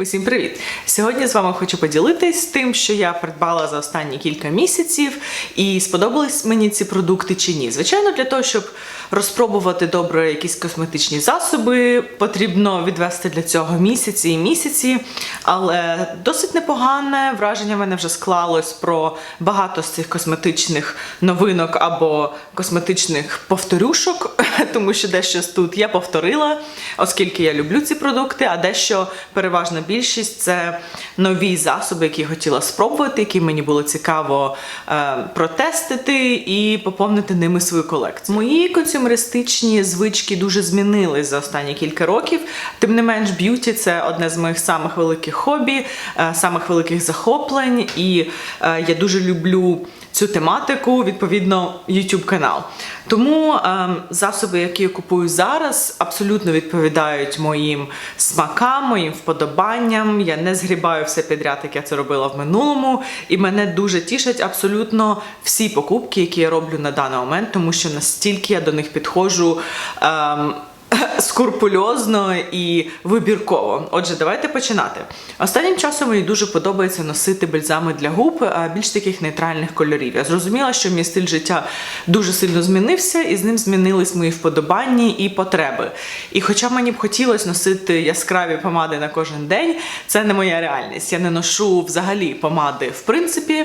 Усім привіт! Сьогодні з вами хочу поділитись тим, що я придбала за останні кілька місяців, і сподобались мені ці продукти чи ні. Звичайно, для того, щоб розпробувати добре якісь косметичні засоби, потрібно відвести для цього місяці і місяці. Але досить непогане враження в мене вже склалось про багато з цих косметичних новинок або косметичних повторюшок, тому що дещо тут я повторила, оскільки я люблю ці продукти, а дещо переважна більшість це нові засоби, які я хотіла спробувати, які мені було цікаво е, протестити і поповнити ними свою колекцію. Мої консюмеристичні звички дуже змінились за останні кілька років. Тим не менш, б'юті це одне з моїх самих великих хобі, е, самих великих захоплень, і е, я дуже люблю цю тематику, відповідно, YouTube канал. Тому ем, засоби, які я купую зараз, абсолютно відповідають моїм смакам, моїм вподобанням. Я не згрібаю все підряд, як я це робила в минулому. І мене дуже тішать абсолютно всі покупки, які я роблю на даний момент, тому що настільки я до них підходжу. Ем, скрупульозно і вибірково. Отже, давайте починати. Останнім часом мені дуже подобається носити бальзами для губ а, більш таких нейтральних кольорів. Я зрозуміла, що мій стиль життя дуже сильно змінився, і з ним змінились мої вподобання і потреби. І хоча мені б хотілося носити яскраві помади на кожен день, це не моя реальність. Я не ношу взагалі помади. В принципі,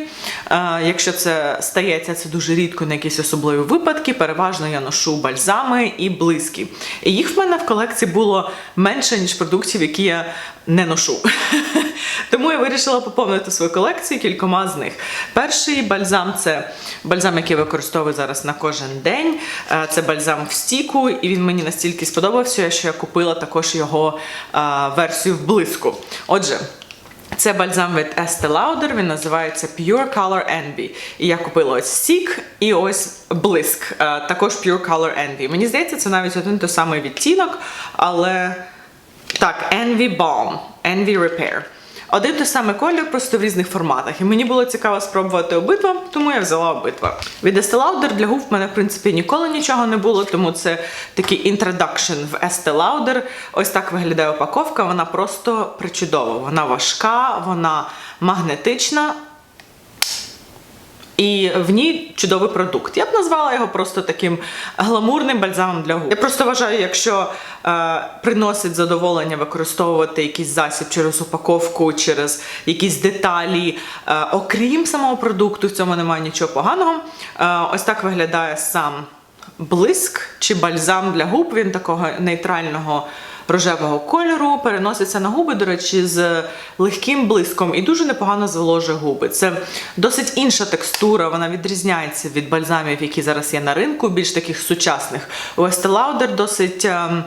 якщо це стається, це дуже рідко на якісь особливі випадки. Переважно я ношу бальзами і блиски. І їх в мене в колекції було менше, ніж продуктів, які я не ношу. Тому я вирішила поповнити свою колекцію кількома з них. Перший бальзам це бальзам, який я використовую зараз на кожен день. Е, Це бальзам в стіку, і він мені настільки сподобався, що я купила також його е, версію в блиску. Отже. Це бальзам від Estee Lauder, він називається Pure Color Envy. І я купила ось Сік і ось блиск, е, також Pure Color Envy. Мені здається, це навіть один той самий відтінок, але так, Envy Balm, Envy Repair. Один той самий колір, просто в різних форматах. І мені було цікаво спробувати обидва, тому я взяла обидва. Від Estee Lauder для губ в мене, в принципі, ніколи нічого не було, тому це такий інтродакшн в Estee Lauder. Ось так виглядає упаковка. Вона просто причудова. Вона важка, вона магнетична. І в ній чудовий продукт. Я б назвала його просто таким гламурним бальзамом для губ. Я просто вважаю, якщо е, приносить задоволення використовувати якийсь засіб через упаковку, через якісь деталі, е, окрім самого продукту, в цьому немає нічого поганого. Е, ось так виглядає сам блиск чи бальзам для губ. Він такого нейтрального рожевого кольору, переноситься на губи, до речі, з легким блиском і дуже непогано зволожує губи. Це досить інша текстура, вона відрізняється від бальзамів, які зараз є на ринку, більш таких сучасних. У Estee Lauder досить. ем,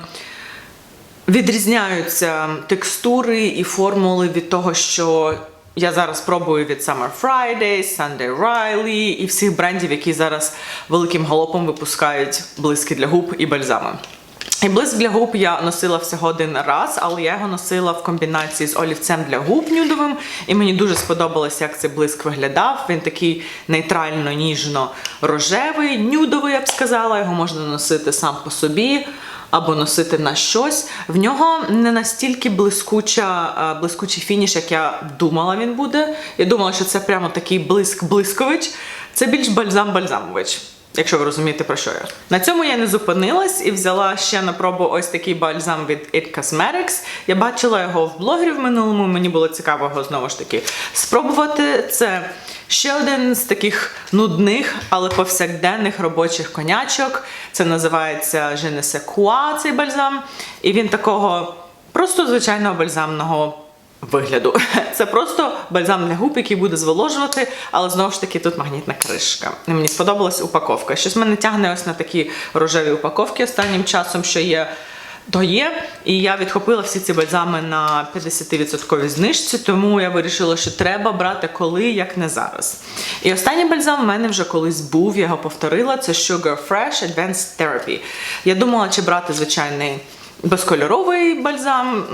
Відрізняються текстури і формули від того, що я зараз пробую від Summer Fridays, Sunday Riley і всіх брендів, які зараз великим галопом випускають блиски для губ і бальзами. І блиск для губ я носила всього один раз, але я його носила в комбінації з олівцем для губ нюдовим. І мені дуже сподобалось, як цей блиск виглядав. Він такий нейтрально ніжно-рожевий, нюдовий, я б сказала. Його можна носити сам по собі. Або носити на щось. В нього не настільки блискуча, е, блискучий фініш, як я думала, він буде. Я думала, що це прямо такий блиск-блискович. Це більш бальзам-бальзамович. Якщо ви розумієте про що я. На цьому я не зупинилась і взяла ще на пробу ось такий бальзам від It Cosmetics. Я бачила його в блогерів в минулому, мені було цікаво його знову ж таки спробувати. Це ще один з таких нудних, але повсякденних робочих конячок. Це називається quoi, цей бальзам. І він такого просто звичайного бальзамного вигляду. Це просто бальзам для губ, який буде зволожувати, але знову ж таки тут магнітна кришка. Мені сподобалась упаковка. Щось мене тягне ось на такі рожеві упаковки останнім часом, що є. То є, і я відхопила всі ці бальзами на 50% знижці, тому я вирішила, що треба брати коли, як не зараз. І останній бальзам в мене вже колись був, я його повторила. Це Sugar Fresh Advanced Therapy. Я думала, чи брати звичайний безкольоровий бальзам,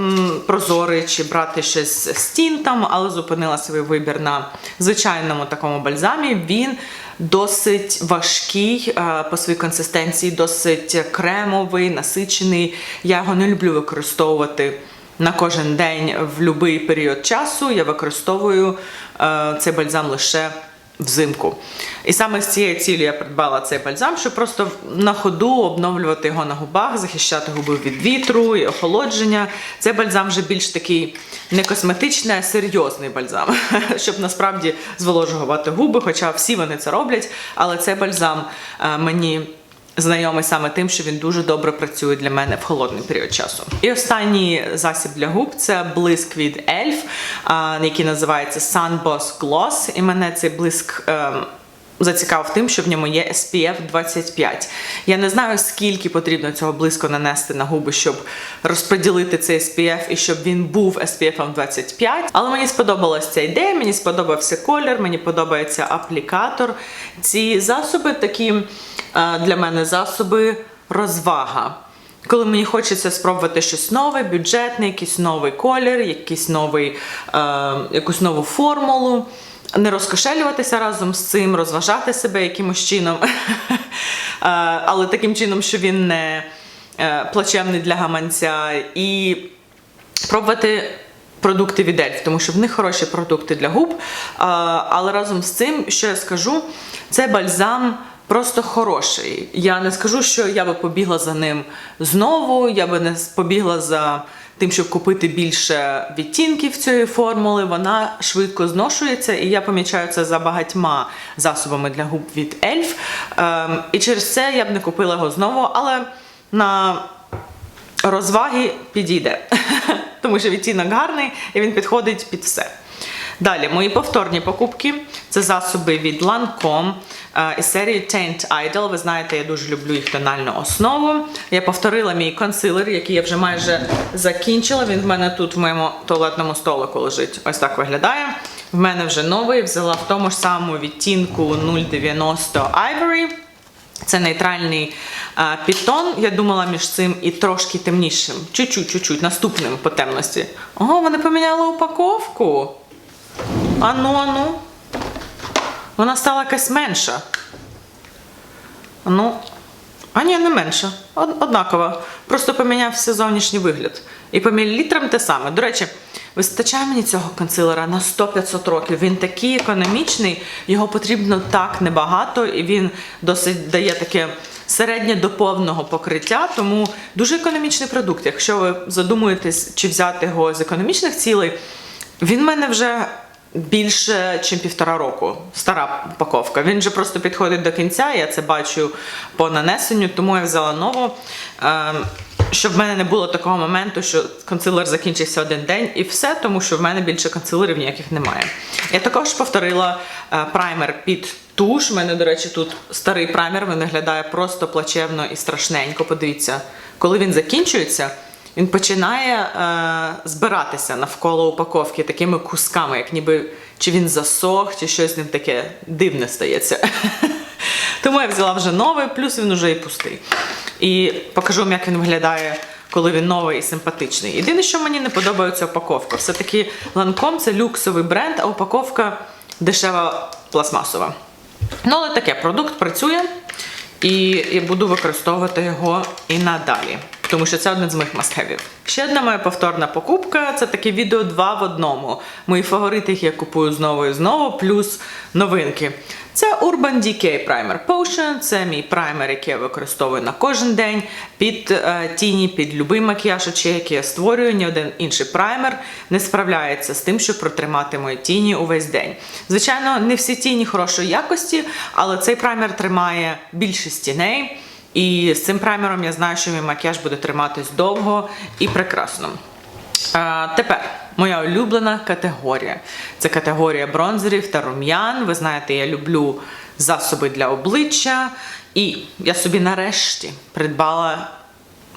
прозорий, чи брати щось з тінтом, але зупинила свій вибір на звичайному такому бальзамі. Він досить важкий е, по своїй консистенції, досить кремовий, насичений. Я його не люблю використовувати на кожен день в будь-який період часу. Я використовую е, цей бальзам лише взимку. І саме з цією цілею я придбала цей бальзам, щоб просто на ходу обновлювати його на губах, захищати губи від вітру і охолодження. Цей бальзам вже більш такий не косметичний, а серйозний бальзам, щоб насправді зволожувати губи, хоча всі вони це роблять. Але цей бальзам е, мені. Знайомий саме тим, що він дуже добре працює для мене в холодний період часу. І останній засіб для губ це блиск від Elf, який називається Sunboss Gloss. І мене цей блиск. ем, Зацікавив тим, що в ньому є SPF 25. Я не знаю, скільки потрібно цього блиску нанести на губи, щоб розподілити цей SPF і щоб він був SPF 25. Але мені сподобалася ця ідея, мені сподобався колір, мені подобається аплікатор. Ці засоби такі е, для мене засоби розвага. Коли мені хочеться спробувати щось нове, бюджетне, якийсь новий колір, якийсь новий, е, якусь нову формулу, не розкошелюватися разом з цим, розважати себе якимось чином, Е, але таким чином, що він не е, плачевний для гаманця, і пробувати продукти від Ельф, тому що в них хороші продукти для губ. Але разом з цим, що я скажу, це бальзам. Просто хороший. Я не скажу, що я би побігла за ним знову. Я би не побігла за тим, щоб купити більше відтінків цієї формули. Вона швидко зношується, і я помічаю це за багатьма засобами для губ від Ельф. Ем, і через це я б не купила його знову, але на розваги підійде, тому що відтінок гарний і він підходить під все. Далі, мої повторні покупки це засоби від Lancome із серії Taint Idol. Ви знаєте, я дуже люблю їх тональну основу. Я повторила мій консилер, який я вже майже закінчила. Він в мене тут в моєму туалетному столику лежить. Ось так виглядає. В мене вже новий, взяла в тому ж самому відтінку 090 Ivory. Це нейтральний а, підтон. Я думала між цим і трошки темнішим. Чуть-чуть, чуть-чуть, наступним по темності. Ого, вони поміняли упаковку. Ану, ану. Вона стала якась менша. Ну, а ні, не менша. Од- Однакова. Просто помінявся зовнішній вигляд. І по мілілітрам те саме. До речі, вистачає мені цього консилера на 100-500 років. Він такий економічний, його потрібно так небагато, і він досить дає таке середнє до повного покриття, тому дуже економічний продукт. Якщо ви задумуєтесь, чи взяти його з економічних цілей, він в мене вже більше, ніж півтора року. Стара упаковка. Він вже просто підходить до кінця, я це бачу по нанесенню, тому я взяла нову. Ем, щоб в мене не було такого моменту, що консилер закінчився один день і все, тому що в мене більше консилерів ніяких немає. Я також повторила е, праймер під туш. У мене, до речі, тут старий праймер, він виглядає просто плачевно і страшненько. Подивіться, коли він закінчується. Він починає е, збиратися навколо упаковки такими кусками, як ніби чи він засох, чи щось з ним таке дивне стається. Тому я взяла вже новий, плюс він вже і пустий. І покажу вам, як він виглядає, коли він новий і симпатичний. Єдине, що мені не подобається упаковка. Все-таки Lancome це люксовий бренд, а упаковка дешева пластмасова. Ну, але таке, продукт працює, і я буду використовувати його і надалі. Тому що це один з моїх мастхевів. Ще одна моя повторна покупка це таке відео два в одному. Мої фаворити, їх я купую знову і знову, плюс новинки. Це Urban Decay Primer Potion. Це мій праймер, який я використовую на кожен день під е, тіні, під любий макіяж очей, який я створюю. Ні один інший праймер не справляється з тим, щоб протримати мої тіні увесь день. Звичайно, не всі тіні хорошої якості, але цей праймер тримає більшість тіней. І з цим праймером я знаю, що мій макіяж буде триматись довго і прекрасно. А, тепер моя улюблена категорія. Це категорія бронзерів та рум'ян. Ви знаєте, я люблю засоби для обличчя. І я собі нарешті придбала,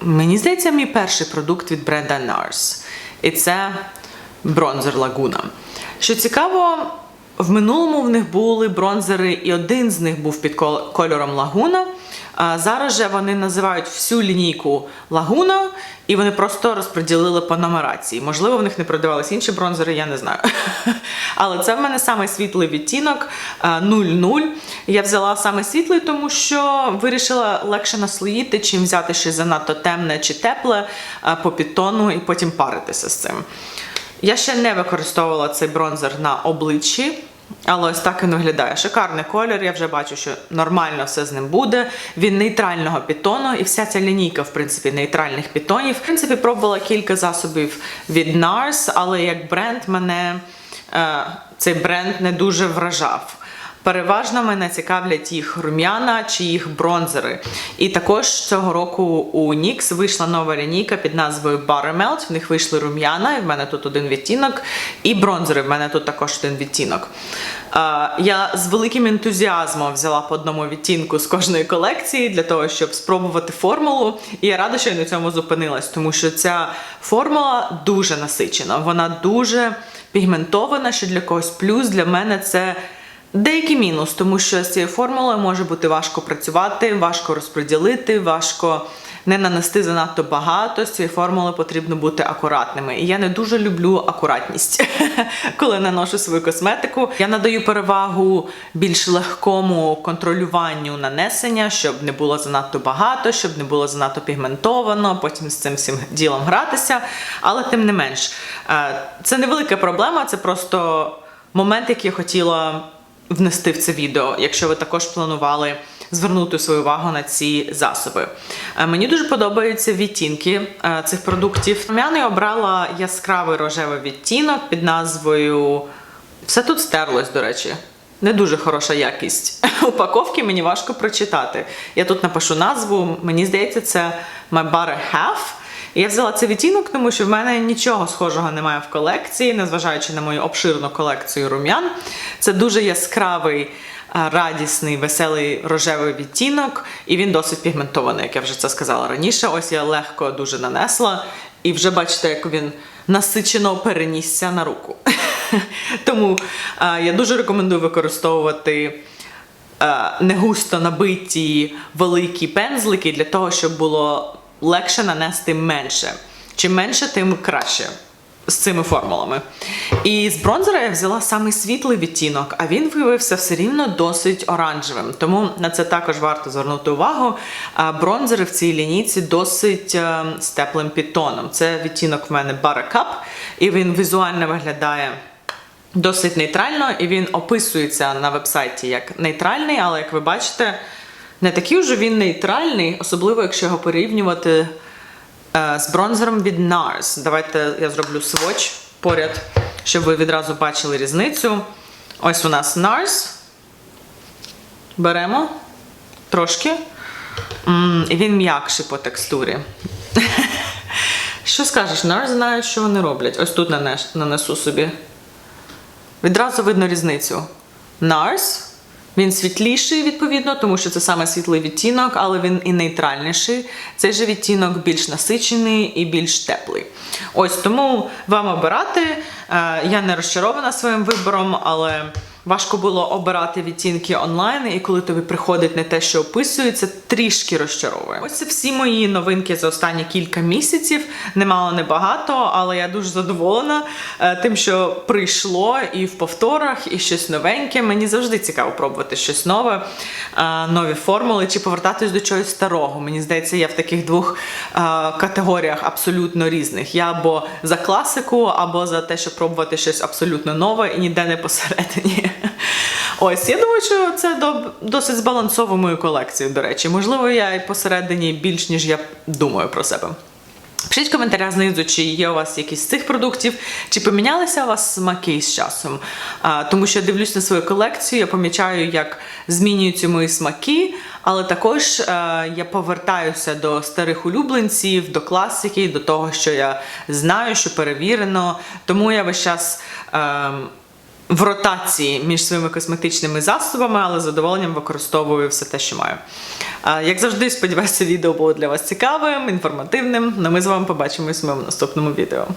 мені здається, мій перший продукт від бренда NARS. І це бронзер Лагуна. Що цікаво, в минулому в них були бронзери, і один з них був під кол- кольором Лагуна, зараз же вони називають всю лінійку Лагуна, і вони просто розподілили по нумерації. Можливо, в них не продавались інші бронзери, я не знаю. Але це в мене саме світлий відтінок 00. Я взяла саме світлий, тому що вирішила легше наслоїти, чим взяти щось занадто темне чи тепле а, по підтону і потім паритися з цим. Я ще не використовувала цей бронзер на обличчі. Але ось так він виглядає. Шикарний колір. Я вже бачу, що нормально все з ним буде. Він нейтрального пітону, і вся ця лінійка, в принципі, нейтральних пітонів. В принципі, пробувала кілька засобів від NARS, але як бренд мене е, цей бренд не дуже вражав. Переважно мене цікавлять їх рум'яна чи їх бронзери. І також цього року у NYX вийшла нова лінійка під назвою Buttermelt. В них вийшли рум'яна, і в мене тут один відтінок, і бронзери. В мене тут також один відтінок. Я з великим ентузіазмом взяла по одному відтінку з кожної колекції для того, щоб спробувати формулу. І я рада, що я на цьому зупинилась, тому що ця формула дуже насичена. Вона дуже пігментована, що для когось плюс для мене це. Деякий мінус, тому що з цією формулою може бути важко працювати, важко розподілити, важко не нанести занадто багато. З цією формулою потрібно бути акуратними. І я не дуже люблю акуратність, коли наношу свою косметику. Я надаю перевагу більш легкому контролюванню нанесення, щоб не було занадто багато, щоб не було занадто пігментовано, потім з цим всім ділом гратися. Але тим не менш, е, це невелика проблема, це просто момент, який я хотіла внести в це відео, якщо ви також планували звернути свою увагу на ці засоби. Е, Мені дуже подобаються відтінки е, цих продуктів. Рум'яний обрала яскравий рожевий відтінок під назвою. Все тут стерлось, до речі. Не дуже хороша якість упаковки, мені важко прочитати. Я тут напишу назву, мені здається, це My Butter Half. Я взяла цей відтінок, тому що в мене нічого схожого немає в колекції, незважаючи на мою обширну колекцію рум'ян. Це дуже яскравий, радісний, веселий рожевий відтінок, і він досить пігментований, як я вже це сказала раніше. Ось я легко дуже нанесла, і вже бачите, як він насичено перенісся на руку. Тому а, я дуже рекомендую використовувати е, не густо набиті великі пензлики для того, щоб було легше нанести менше. Чим менше, тим краще. З цими формулами. І з бронзера я взяла самий світлий відтінок, а він виявився все рівно досить оранжевим. Тому на це також варто звернути увагу. Бронзери в цій лінійці досить е, з теплим підтоном. Це відтінок в мене Buttercup, і він візуально виглядає досить нейтрально, і він описується на вебсайті як нейтральний, але як ви бачите, не такий вже він нейтральний, особливо якщо його порівнювати е, з бронзером від NARS. Давайте я зроблю сводч поряд, щоб ви відразу бачили різницю. Ось у нас NARS. Беремо трошки. І він м'якший по текстурі. Що скажеш, NARS знають, що вони роблять. Ось тут нанесу собі. Відразу видно різницю. NARS, він світліший, відповідно, тому що це саме світлий відтінок, але він і нейтральніший. Цей же відтінок більш насичений і більш теплий. Ось тому вам обирати. Е, Я не розчарована своїм вибором, але важко було обирати відтінки онлайн, і коли тобі приходить не те, що описується, трішки розчаровує. Ось всі мої новинки за останні кілька місяців. Немало небагато, але я дуже задоволена е, тим, що прийшло і в повторах, і щось новеньке. Мені завжди цікаво пробувати щось нове, е, нові формули чи повертатись до чогось старого. Мені здається, я в таких двох е, категоріях абсолютно різних. Я або за класику, або за те, щоб пробувати щось абсолютно нове і ніде не посередині. Ось, я думаю, що це досить збалансовує мою колекцію, до речі. Можливо, я і посередині більш, ніж я думаю про себе. Пишіть в коментарях знизу, чи є у вас якісь з цих продуктів, чи помінялися у вас смаки з часом. А, тому що я дивлюсь на свою колекцію, я помічаю, як змінюються мої смаки, але також е, я повертаюся до старих улюбленців, до класики, до того, що я знаю, що перевірено. Тому я весь час. Е, в ротації між своїми косметичними засобами, але з задоволенням використовую все те, що маю. Як завжди, сподіваюся, відео було для вас цікавим, інформативним. Ну ми з вами побачимось в моєму наступному відео.